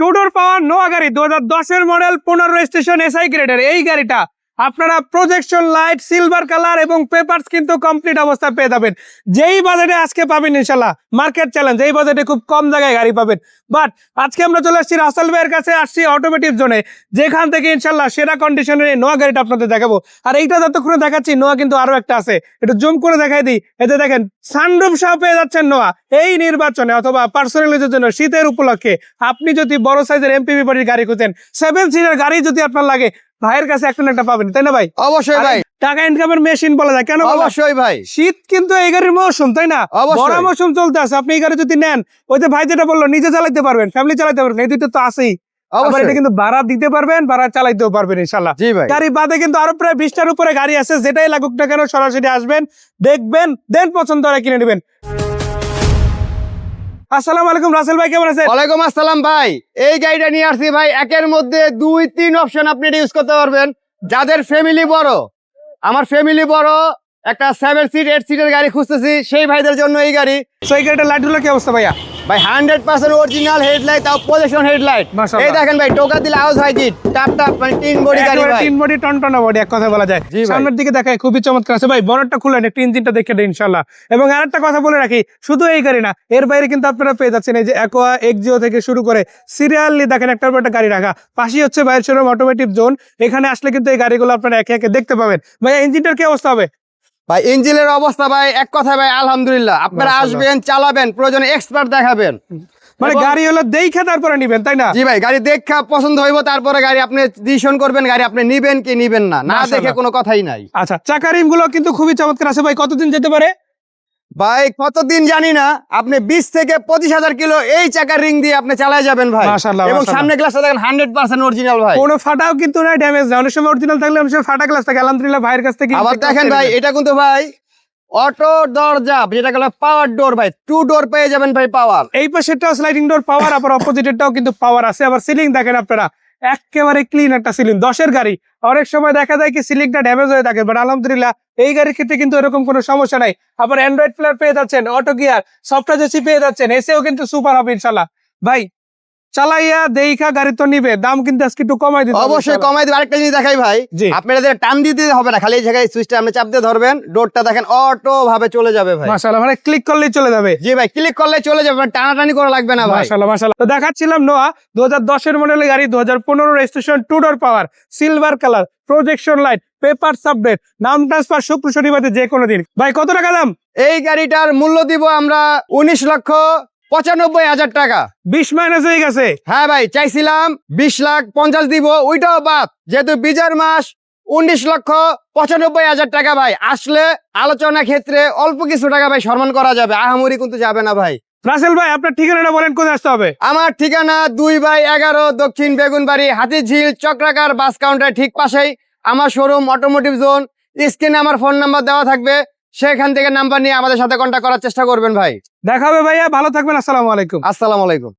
Two-door পাওয়ার নোয়া গাড়ি দু হাজার দশের মডেল পনেরো স্টেশন এসআই গ্রেডের এই গাড়িটা আপনারা প্রজেকশন লাইট সিলভার কালার এবং পেপারস কিন্তু কমপ্লিট অবস্থায় পেয়ে যাবেন। যেই বাজেটে আজকে পাবেন ইনশাল্লাহ মার্কেট চ্যালেঞ্জ এই বাজেটে খুব কম জায়গায় গাড়ি পাবেন। বাট আজকে আমরা চলে আসছি রাসেল ভাইয়ের কাছে, আসছি অটোমেটিভ জোনে যেখান থেকে ইনশাল্লাহ সেরা কন্ডিশনের এই নোয়া গাড়িটা আপনাদের দেখাবো। আর এইটা যতক্ষণে দেখাচ্ছি, নোয়া কিন্তু আরও একটা আছে। একটু জুম করে দেখাই দিই। এতে দেখেন সানরুফ সহ পেয়ে যাচ্ছেন নোয়া। এই নির্বাচনে অথবা পার্সোনাল ইউজের জন্য শীতের উপলক্ষে আপনি যদি বড় সাইজের এমপিভি বাড়ির গাড়ি খুঁজেন সেভেন সিটার গাড়ি যদি আপনার লাগে ভাইয়ের কাছে একটা না একটা পাবেন তাই না ভাই? অবশ্যই ভাই। টাকা ইনকামের মেশিন বলা যায় কেন অবশ্যই ভাই। শীত কিন্তু এই গাড়ির মৌসুম তাই না? বড় মৌসুম চলতে আছে আপনি এই গাড়ি যদি নেন ওই যে ভাই যেটা বলল নিজে চালাইতে পারবেন ফ্যামিলি চালাইতে পারবেন এই দুটো তো আছেই। আবার এটা কিন্তু ভাড়া দিতে পারবেন ভাড়া চালাইতেও পারবেন ইনশাল্লাহ গাড়ি বাদে কিন্তু আরও প্রায় বিশটার উপরে গাড়ি আছে যেটাই লাগুক না কেন সরাসরি আসবেন দেখবেন দেন পছন্দ কিনে নেবেন। আসসালামু আলাইকুম রাসেল ভাই কেমন আছেন? ওয়ালাইকুম আসসালাম ভাই। এই গাড়িটা নিয়ে আসছি ভাই একের মধ্যে দুই তিন অপশন আপনি ইউজ করতে পারবেন। যাদের ফ্যামিলি বড় আমার ফ্যামিলি বড় একটা সেভেন সিট এইট সিটের গাড়ি খুঁজতেছি সেই ভাইদের জন্য এই গাড়ি। সেই গাড়িটা গাড়িটা লাইটগুলো কি অবস্থা ভাইয়া? ভাই হান্ড্রেড পার্সেন্ট অরিজিনাল হেডলাইট তাও পজিশন হেডলাইট এই দেখেন ভাই টোকা দিলে আওয়াজ হয় কি টাপ টাপ মানে তিন বডি গাড়ি ভাই। তিন বডি টনটনা বডি এক কথা বলা যায়। সামনের দিকে দেখায় খুবই চমৎকার আছে। ভাই বড়টা খুলেন একটু ইঞ্জিনটা দেখে দেন ইনশাল্লাহ এবং আরেকটা কথা বলে রাখি শুধু এই গাড়ি না এর বাইরে কিন্তু আপনারা পেয়ে যাচ্ছেন এই যে অ্যাকোয়া এক্সিও থেকে শুরু করে সিরিয়ালি দেখেন একটার পর একটা গাড়ি রাখা। পাশেই হচ্ছে বাইরের শোরুম অটোমেটিভ জোন এখানে আসলে কিন্তু এই গাড়িগুলো আপনারা একে একে দেখতে পাবেন। ভাই ইঞ্জিনটার কি অবস্থা হবে? ভাই ইঞ্জিনের অবস্থা ভাই এক কথা ভাই আলহামদুলিল্লাহ। আপনারা আসবেন চালাবেন প্রয়োজনে এক্সপার্ট দেখাবেন। মানে গাড়ি হলো দেখে তারপরে নিবেন তাই না? জি ভাই গাড়ি দেখা পছন্দ হইব তারপরে গাড়ি আপনি ডিসিশন করবেন গাড়ি আপনি নিবেন কি নিবেন না। না দেখে কোনো কথাই নাই। আচ্ছা চাকারিমগুলো কিন্তু খুবই চমৎকার আছে ভাই কতদিন যেতে পারে? ভাই কতদিন জানি না আপনি বিশ থেকে পঁচিশ হাজার কিলো এই চাকার রিং দিয়ে আপনি চালায় যাবেন ভাই। এবং সামনে গ্লাসটা দেখেন হান্ড্রেড পার্সেন্ট অরিজিনাল ভাই। কোনো ফাটাও কিন্তু নাই ড্যামেজ নাই। অনেক সময় অরিজিনাল থাকলে অনেক সময় ফাটা গ্লাস থাকে। আলহামদুলিল্লাহ ভাইয়ের কাছ থেকে আবার দেখেন ভাই এটা কিন্তু ভাই অটো দরজা যেটা গেল পাওয়ার ডোর ভাই। টু ডোর পেয়ে যাবেন ভাই পাওয়ার এই পাশেরটাও স্লাইডিং ডোর পাওয়ার আবার অপোজিটেরটাও কিন্তু পাওয়ার আছে। আবার সিলিং দেখেন আপনারা। একেবারে ক্লিন একটা সিলিং দশের গাড়ি। অনেক সময় দেখা যায় কি সিলিংটা ড্যামেজ হয়ে থাকে বাট আলহামদুলিল্লাহ এই গাড়ির ক্ষেত্রে কিন্তু এরকম কোনো সমস্যা নাই। আবার অ্যান্ড্রয়েড প্লেয়ার পেয়ে যাচ্ছেন অটো গিয়ার সফটওয়্যার জেসি পেয়ে যাচ্ছেন, এসেও কিন্তু সুপার হবে ইনশাল্লাহ ভাই চালাইয়া দেইখা গাড়ি তো নিবে দাম কিন্তু আজকে একটু কমাই দিতে অবশ্যই কমাই দিবে। আরেকটা জিনিস দেখাই ভাই আপনাদের টান দিতে হবে না খালি এই জায়গায় সুইচটা আপনি চাপ দিয়ে ধরবেন ডোরটা দেখেন অটো ভাবে চলে যাবে ভাই। মাশাআল্লাহ মানে ক্লিক করলেই চলে যাবে। জি ভাই ক্লিক করলে চলে যাবে মানে টানাটানি করা লাগবে না ভাই। মাশাআল্লাহ মাশাআল্লাহ। তো দেখাচ্ছিলাম নোয়া দু হাজার দশের মডেলের গাড়ি দু হাজার পনেরো registration two door power silver colour projection light paper সাবডেট নাম ট্রান্সফার শুক্র শনিবারে যে কোনো দিন। ভাই কত টাকা দাম? এই গাড়িটার মূল্য দিব আমরা উনিশ লক্ষ পঁচানব্বই হাজার টাকা। বিশ মাইনাস হয়ে গেছে। হ্যাঁ ভাই চাইছিলাম বিশ লাখ পঞ্চাশ দিব ওইটাও বাদ। যেহেতু বিজার মাস উনিশ লক্ষ পঁচানব্বই হাজার টাকা ভাই। আসলে আলোচনা ক্ষেত্রে অল্প কিছু টাকা ভাই সম্মান করা যাবে আহামরি কিন্তু যাবে না ভাই। রাসেল ভাই আপনার ঠিকানাটা বলেন কোথায় আসতে হবে? আমার ঠিকানা দুই বাই এগারো দক্ষিণ বেগুনবাড়ি হাতিঝিল চক্রাকার বাস কাউন্টার ঠিক পাশেই। আমার শোরুম অটোমোটিভ জোন স্ক্রিনে আমার ফোন নাম্বার দেওয়া থাকবে। সেখান থেকে নাম্বার নিয়ে আমাদের সাথে কন্ট্যাক্ট করার চেষ্টা করবেন ভাই। দেখাবে ভাইয়া ভালো থাকবেন আসসালামু আলাইকুম। আসসালামু আলাইকুম।